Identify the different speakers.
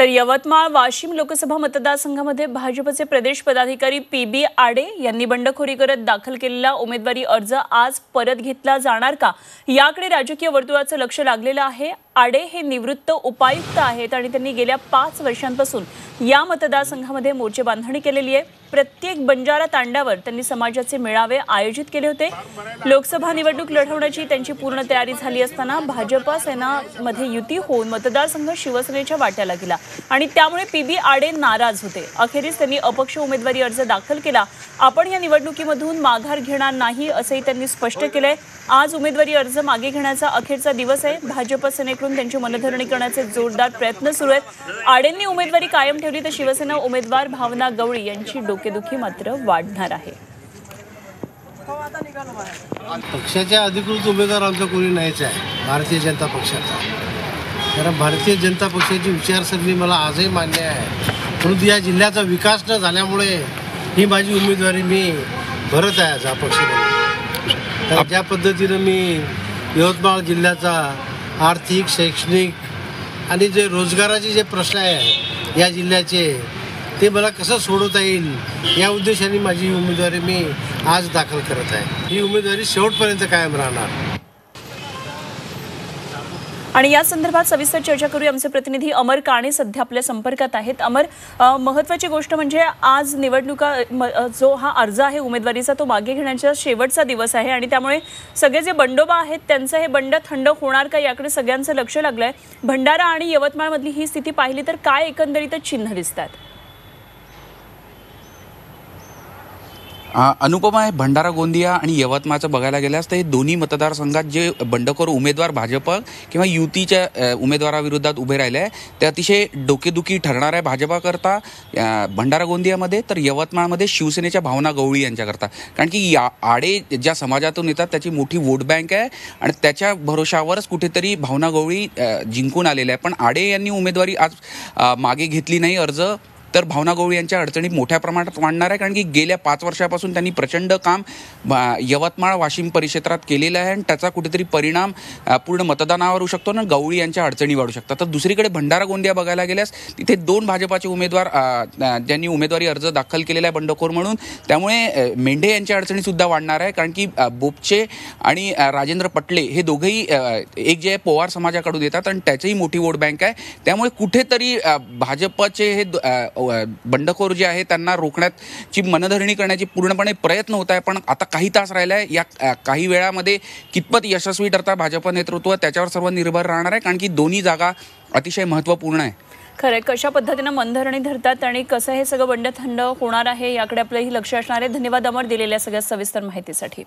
Speaker 1: तर यवतमाळ वाशिम लोकसभा मतदारसंघामध्ये भाजपचे प्रदेश पदाधिकारी पी बी आडे यांनी बंडखोरी करत दाखल केलेला उमेदवारी अर्ज आज परत घेतला जाणार का? याकडे राजकीय वर्तुळाचं लक्ष लागलेलं आहे. आडे हे निवृत्त उपायुक्त आहेत आणि त्यांनी गेल्या पाच वर्षांपासून या मतदारसंघामध्ये मोर्चे बांधणी केलेली आहे. प्रत्येक बंजारा तांड्यावर त्यांनी समाजाचे मेळावे आयोजित केले होते. लोकसभा निवडणूक लढवण्याची त्यांची पूर्ण तयारी झाली असताना भाजपा सेनामध्ये युती होऊन मतदारसंघ शिवसेनेच्या वाट्याला गेला आणि त्यामुळे पी बी आडे नाराज होते. अखेरीस त्यांनी अपक्ष उमेदवारी अर्ज दाखल केला. आपण या निवडणुकीमधून माघार घेणार नाही असंही त्यांनी स्पष्ट केलंय. आज उमेदवारी अर्ज मागे घेण्याचा अखेरचा दिवस आहे. भाजप सेनेकडून त्यांची मनधरणी करण्याचे जोरदार प्रयत्न सुरू आहेत. आडेंनी उमेदवारी कायम ठेवली तर शिवसेना उमेदवार भावना गवळी यांची डोकेदुखी मात्र वाढणार आहे.
Speaker 2: पक्षाच्या अधिकृत उमेदवार आमचा कोणी नाहीच आहे भारतीय जनता पक्षाचा. कारण भारतीय जनता पक्षाची विचारसरणी मला आजही मान्य आहे. परंतु या जिल्ह्याचा विकास न झाल्यामुळे ही माझी उमेदवारी मी भरत आहे आज अपक्ष तर ज्या पद्धतीनं मी यवतमाळ जिल्ह्याचा आर्थिक शैक्षणिक आणि जे रोजगाराचे जे प्रश्न आहे या जिल्ह्याचे ते मला कसं सोडवता येईल या उद्देशाने माझी उमेदवारी मी आज दाखल करत आहे. ही उमेदवारी शेवटपर्यंत कायम राहणार.
Speaker 1: आणि या संदर्भात सविस्तर चर्चा करूया. आमचे प्रतिनिधी अमर काणे सध्या आपल्या संपर्कात आहेत. अमर महत्वाची गोष्ट म्हणजे आज निवडणुका म- जो हा अर्ज आहे उमेदवारीचा तो मागे घेण्याचा शेवटचा दिवस आहे आणि त्यामुळे सगळे जे बंडोबा आहेत त्यांचं हे बंड थंड होणार का याकडे सगळ्यांचं लक्ष लागलं आहे भंडारा आणि यवतमाळमधली ही स्थिती पाहिली तर काय एकंदरीतच चिन्ह दिसतात?
Speaker 3: अनुपमा आहे भंडारा गोंदिया आणि यवतमाळचं बघायला गेल्यास तर हे दोन्ही मतदारसंघात जे बंडखोर उमेदवार भाजप किंवा युतीच्या उमेदवाराविरोधात उभे राहिले आहे ते अतिशय डोकेदुखी ठरणार आहे भाजपाकरता. भंडारा गोंदियामध्ये तर यवतमाळमध्ये शिवसेनेच्या भावना गवळी यांच्याकरता. कारण की या आडे ज्या समाजातून येतात त्याची मोठी वोट बँक आहे आणि त्याच्या भरोशावरच कुठेतरी भावना गवळी जिंकून आलेल्या आहे पण आडे यांनी उमेदवारी आज मागे घेतली नाही अर्ज तर भावना गवळी यांच्या अडचणी मोठ्या प्रमाणात वाढणार आहे कारण की गेल्या पाच वर्षापासून त्यांनी प्रचंड काम यवतमाळ वाशिम परिक्षेत्रात केलेलं आहे आणि त्याचा कुठेतरी परिणाम पूर्ण मतदानावर होऊ शकतो ना गवळी यांच्या अडचणी वाढू शकतात. तर दुसरीकडे भंडारा गोंदिया बघायला गेल्यास तिथे दोन भाजपाचे उमेदवार ज्यांनी उमेदवारी अर्ज दाखल केलेला आहे बंडखोर म्हणून त्यामुळे मेंढे यांच्या अडचणी सुद्धा वाढणार आहे कारण की बोपचे आणि राजेंद्र पटले हे दोघेही एक जे आहे पोवार समाजाकडून येतात आणि त्याचीही मोठी वोट बँक आहे. त्यामुळे कुठेतरी भाजपचे हे द- बंडखोर जे आहे त्यांना रोखण्याची मनधरणी करण्याची पूर्णपणे प्रयत्न होत आहे. पण आता काही तास राहिला आहे या काही वेळामध्ये कितपत यशस्वी ठरता भाजप नेतृत्व त्याच्यावर सर्व निर्भर राहणार आहे. कारण की दोन्ही जागा अतिशय महत्त्वपूर्ण आहे.
Speaker 1: खरंय कशा पद्धतीनं मनधरणी धरतात आणि कसं हे सगळं बंड थंड होणार आहे याकडे आपलंही लक्ष असणार आहे. धन्यवाद अमर दिलेल्या सगळ्या सविस्तर माहितीसाठी.